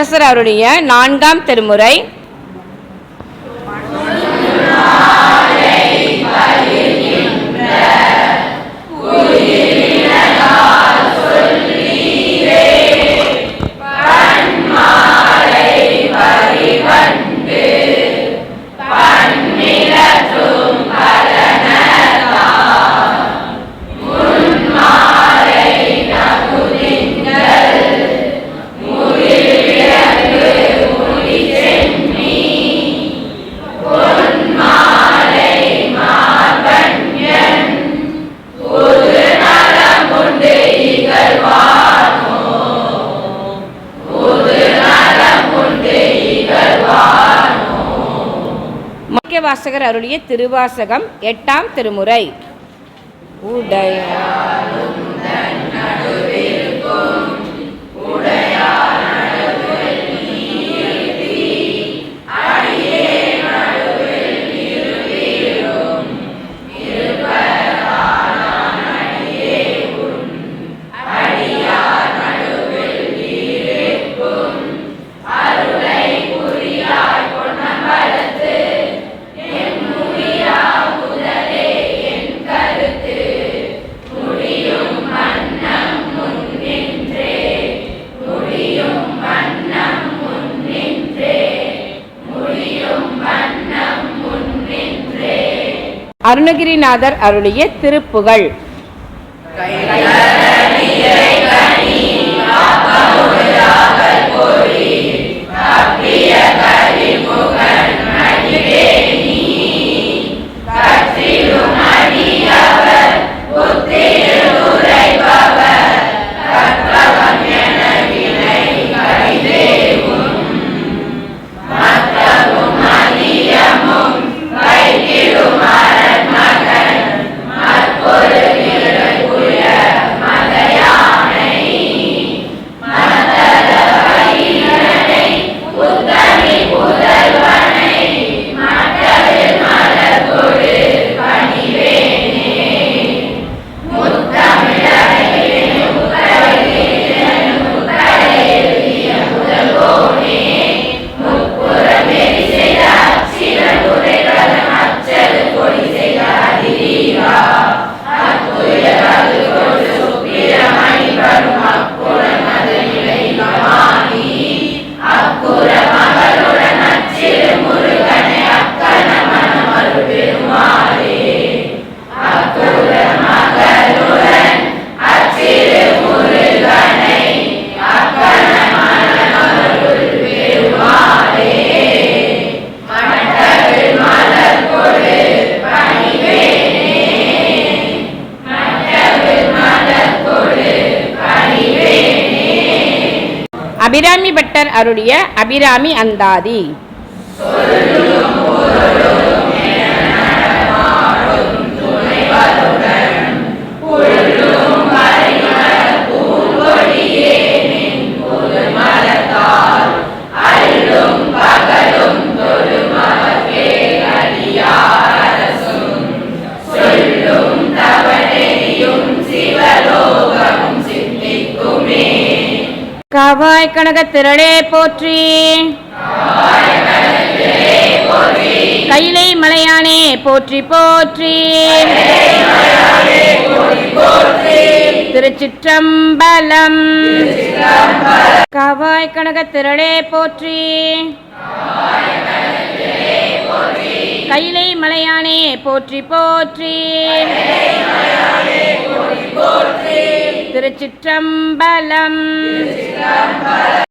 நாவுக்கரசர் அவருடைய நான்காம் திருமுறை முக்கிய வாசகர் அருளிய திருவாசகம் எட்டாம் திருமுறை. உடைய அருணகிரிநாதர் அருளிய திருப்புகழ் அபிராமி பட்டர் அருடைய அபிராமி அந்தாதி. காவாய் கனக திரளே போற்றி. கைலை மலையானே போற்றி போற்றி. திருச்சிற்றம்பலம். காவாய் கனக திரளே போற்றி. கைலை மலையானே போற்றி போற்றி. திருச்சிற்றம்பலம்.